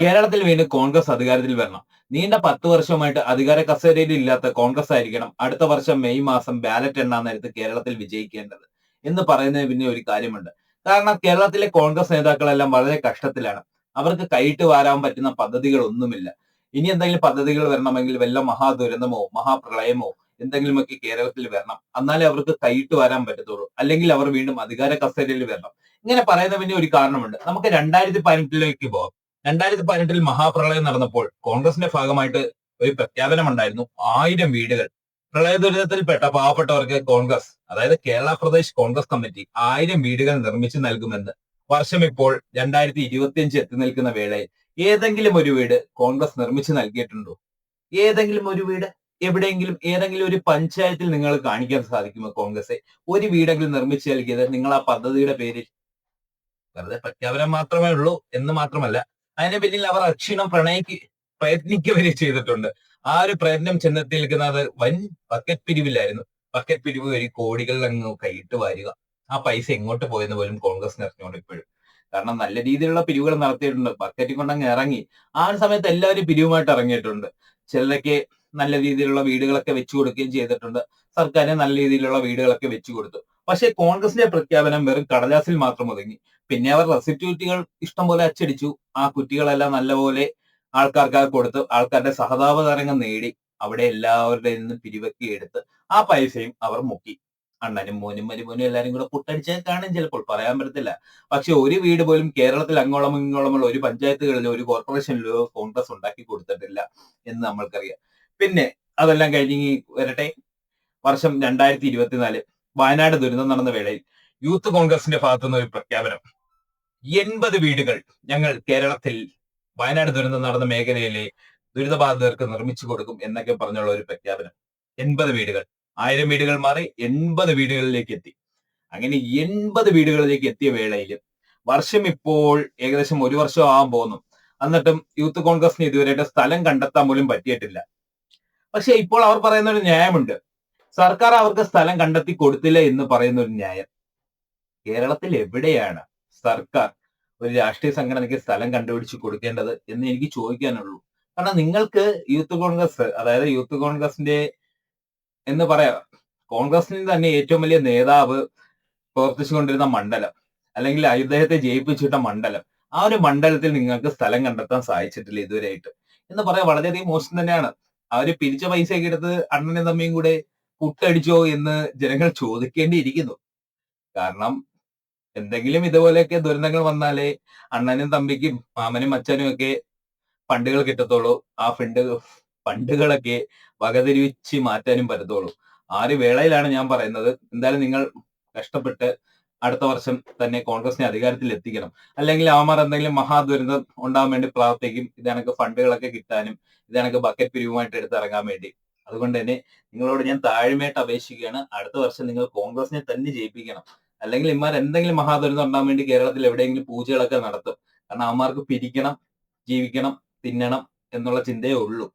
കേരളത്തിൽ വീണ്ടും കോൺഗ്രസ് അധികാരത്തിൽ വരണം. നീണ്ട പത്ത് വർഷമായിട്ട് അധികാര കസേരയിൽ ഇല്ലാത്ത കോൺഗ്രസ് ആയിരിക്കണം അടുത്ത വർഷം മെയ് മാസം ബാലറ്റ് എണ്ണാൻ നേരത്ത് കേരളത്തിൽ വിജയിക്കേണ്ടത് എന്ന് പറയുന്നതിന് പിന്നെ ഒരു കാര്യമുണ്ട്. കാരണം കേരളത്തിലെ കോൺഗ്രസ് നേതാക്കളെല്ലാം വളരെ കഷ്ടത്തിലാണ്. അവർക്ക് കൈയിട്ട് വാരാൻ പറ്റുന്ന പദ്ധതികൾ ഒന്നുമില്ല ഇനി എന്തെങ്കിലും പദ്ധതികൾ വരണമെങ്കിൽ വല്ല മഹാദുരന്തമോ മഹാപ്രളയമോ എന്തെങ്കിലുമൊക്കെ കേരളത്തിൽ വരണം. എന്നാലേ അവർക്ക് കൈയിട്ട് വരാൻ പറ്റത്തുള്ളൂ. അല്ലെങ്കിൽ അവർ വീണ്ടും അധികാര കസേരയിൽ വരണം. ഇങ്ങനെ പറയുന്ന പിന്നെ ഒരു കാരണമുണ്ട്. നമുക്ക് രണ്ടായിരത്തി പതിനെട്ടിലേക്ക് പോകാം രണ്ടായിരത്തി പതിനെട്ടിൽ മഹാപ്രളയം നടന്നപ്പോൾ കോൺഗ്രസിന്റെ ഭാഗമായിട്ട് ഒരു പ്രഖ്യാപനം ഉണ്ടായിരുന്നു ആയിരം വീടുകൾ. പ്രളയ ദുരിതത്തിൽപ്പെട്ട പാവപ്പെട്ടവർക്ക് കോൺഗ്രസ് അതായത് കേരള പ്രദേശ് കോൺഗ്രസ് കമ്മിറ്റി ആയിരം വീടുകൾ നിർമ്മിച്ചു നൽകുമെന്ന് വർഷം ഇപ്പോൾ രണ്ടായിരത്തി ഇരുപത്തിയഞ്ച് എത്തി നിൽക്കുന്ന വേളയിൽ ഏതെങ്കിലും ഒരു വീട് കോൺഗ്രസ് നിർമ്മിച്ചു നൽകിയിട്ടുണ്ടോ? ഏതെങ്കിലും ഒരു വീട്? എവിടെയെങ്കിലും ഏതെങ്കിലും ഒരു പഞ്ചായത്തിൽ നിങ്ങൾ കാണിക്കാൻ സാധിക്കുമോ കോൺഗ്രസ്? ഒരു വീടെങ്കിലും നിർമ്മിച്ചു നൽകിയത് നിങ്ങൾ ആ പദ്ധതിയുടെ പേരിൽ? വെറുതെ പ്രഖ്യാപനം മാത്രമേ ഉള്ളൂ എന്ന് മാത്രമല്ല അതിനെ പിന്നിൽ അവർ അക്ഷീണം പ്രണയിക്ക് പ്രയത്നിക്കുകയും ചെയ്തിട്ടുണ്ട്. ആ ഒരു പ്രയത്നം ചെന്നെത്തി നിൽക്കുന്നത് വൻ ബക്കറ്റ് പിരിവിലായിരുന്നു ബക്കറ്റ് പിരിവ് വഴി കോടികളിൽ അങ്ങ് കൈയിട്ട് വാരുക. ആ പൈസ എങ്ങോട്ട് പോയെന്ന് പോലും കോൺഗ്രസ് അറിഞ്ഞുകൊണ്ട് ഇപ്പോഴും. കാരണം നല്ല രീതിയിലുള്ള പിരിവുകൾ നടത്തിയിട്ടുണ്ട്. ബക്കറ്റ് കൊണ്ടങ്ങ് ഇറങ്ങി. ആ ഒരു സമയത്ത് എല്ലാവരും പിരിവുമായിട്ട് ഇറങ്ങിയിട്ടുണ്ട്. ചിലരൊക്കെ നല്ല രീതിയിലുള്ള വീടുകളൊക്കെ വെച്ചു കൊടുക്കുകയും ചെയ്തിട്ടുണ്ട്. സർക്കാരിന് നല്ല രീതിയിലുള്ള വീടുകളൊക്കെ വെച്ചു കൊടുത്തു. പക്ഷേ കോൺഗ്രസിന്റെ പ്രഖ്യാപനം വെറും കടലാസിൽ മാത്രം ഒതുങ്ങി. പിന്നെ അവർ റെസിറ്റ്യൂട്ടികൾ ഇഷ്ടം പോലെ അച്ചടിച്ചു. ആ കുറ്റികളെല്ലാം നല്ലപോലെ ആൾക്കാർക്ക് കൊടുത്ത് ആൾക്കാരുടെ സഹതാപ തരംഗം നേടി അവിടെ എല്ലാവരുടെ നിന്ന് പിരിവക്കി എടുത്ത് ആ പൈസയും അവർ മുക്കി. അണ്ണനും മോനും മരുമോനും എല്ലാരും കൂടെ പുട്ടടിച്ചാൽ കാണും ചിലപ്പോൾ പറയാൻ പറ്റത്തില്ല. പക്ഷെ ഒരു വീട് പോലും കേരളത്തിൽ അങ്ങോളം ഇങ്ങോളമുള്ള ഒരു പഞ്ചായത്തുകളിലോ ഒരു കോർപ്പറേഷനിലോ കോൺഗ്രസ് ഉണ്ടാക്കി കൊടുത്തിട്ടില്ല എന്ന് നമ്മൾക്കറിയാം. പിന്നെ അതെല്ലാം കഴിഞ്ഞ് വരട്ടെ. വർഷം രണ്ടായിരത്തി ഇരുപത്തിനാല് വയനാട് ദുരന്തം നടന്ന വേളയിൽ യൂത്ത് കോൺഗ്രസിന്റെ ഭാഗത്തുനിന്ന് ഒരു പ്രഖ്യാപനം. എൺപത് വീടുകൾ ഞങ്ങൾ കേരളത്തിൽ വയനാട് ദുരന്തം നടന്ന മേഖലയിലെ ദുരിതബാധിതർക്ക് നിർമ്മിച്ചു കൊടുക്കും എന്നൊക്കെ പറഞ്ഞുള്ള ഒരു പ്രഖ്യാപനം. എൺപത് വീടുകൾ. ആയിരം വീടുകൾ മാറി എൺപത് വീടുകളിലേക്ക് എത്തി. അങ്ങനെ എൺപത് വീടുകളിലേക്ക് എത്തിയ വേളയിൽ വർഷം ഇപ്പോൾ ഏകദേശം ഒരു വർഷം ആവാൻ പോകുന്നു. എന്നിട്ടും യൂത്ത് കോൺഗ്രസിന് ഇതുവരെയായിട്ട് സ്ഥലം കണ്ടെത്താൻ പോലും പറ്റിയിട്ടില്ല. പക്ഷെ ഇപ്പോൾ അവർ പറയുന്ന ഒരു ന്യായമുണ്ട്. സർക്കാർ അവർക്ക് സ്ഥലം കണ്ടെത്തി കൊടുത്തില്ല എന്ന് പറയുന്ന ഒരു ന്യായം കേരളത്തിൽ എവിടെയാണ്? സർക്കാർ ഒരു രാഷ്ട്രീയ സംഘടനയ്ക്ക് സ്ഥലം കണ്ടുപിടിച്ച് കൊടുക്കേണ്ടത് എന്ന് എനിക്ക് ചോദിക്കാനുള്ളൂ. കാരണം നിങ്ങൾക്ക് യൂത്ത് കോൺഗ്രസ് അതായത് യൂത്ത് കോൺഗ്രസിന്റെ എന്ന് പറയാം കോൺഗ്രസിന് തന്നെ ഏറ്റവും വലിയ നേതാവ് പ്രവർത്തിച്ചുകൊണ്ടിരുന്ന മണ്ഡലം അല്ലെങ്കിൽ അദ്ദേഹത്തെ ജയിപ്പിച്ചിട്ട മണ്ഡലം ആ ഒരു മണ്ഡലത്തിൽ നിങ്ങൾക്ക് സ്ഥലം കണ്ടെത്താൻ സാധിച്ചിട്ടില്ല ഇതുവരെയായിട്ട്. എന്ന് പറയാൻ വളരെയധികം മോശം തന്നെയാണ്. അവർ പിരിച്ച പൈസയൊക്കെ എടുത്ത് അണ്ണനും തമ്മിയും കൂടെ പുട്ടടിച്ചോ എന്ന് ജനങ്ങൾ ചോദിക്കേണ്ടിയിരിക്കുന്നു. കാരണം എന്തെങ്കിലും ഇതുപോലെയൊക്കെ ദുരന്തങ്ങൾ വന്നാലേ അണ്ണനും തമ്പിക്കും മാമനും അച്ഛനും ഒക്കെ ഫണ്ടുകൾ കിട്ടത്തുള്ളൂ. ആ ഫണ്ട് ഫണ്ടുകളൊക്കെ വകതിരിച്ച് മാറ്റാനും പറ്റത്തുള്ളൂ. ആ ഒരു വേളയിലാണ് ഞാൻ പറയുന്നത്. എന്തായാലും നിങ്ങൾ കഷ്ടപ്പെട്ട് അടുത്ത വർഷം തന്നെ കോൺഗ്രസിനെ അധികാരത്തിൽ എത്തിക്കണം. അല്ലെങ്കിൽ അവന്മാർ എന്തെങ്കിലും മഹാദുരന്തം ഉണ്ടാകാൻ വേണ്ടി പ്രാർത്ഥിക്കും. ഇതണക്ക് ഫണ്ടുകളൊക്കെ കിട്ടാനും ഇതണക്ക് ബക്കറ്റ് പിരിവുമായിട്ട് എടുത്തിറങ്ങാൻ വേണ്ടി. അതുകൊണ്ട് തന്നെ നിങ്ങളോട് ഞാൻ താഴ്മയായിട്ട് അപേക്ഷിക്കുകയാണ്. അടുത്ത വർഷം നിങ്ങൾ കോൺഗ്രസിനെ തന്നെ ജയിപ്പിക്കണം. അല്ലെങ്കിൽ ഇമാർ എന്തെങ്കിലും മഹാദുരന്തം ഉണ്ടാകാൻ വേണ്ടി കേരളത്തിൽ എവിടെയെങ്കിലും പൂജകളൊക്കെ നടത്തും. കാരണം അവന്മാർക്ക് പിരിക്കണം ജീവിക്കണം തിന്നണം എന്നുള്ള ചിന്തയേ ഉള്ളൂ.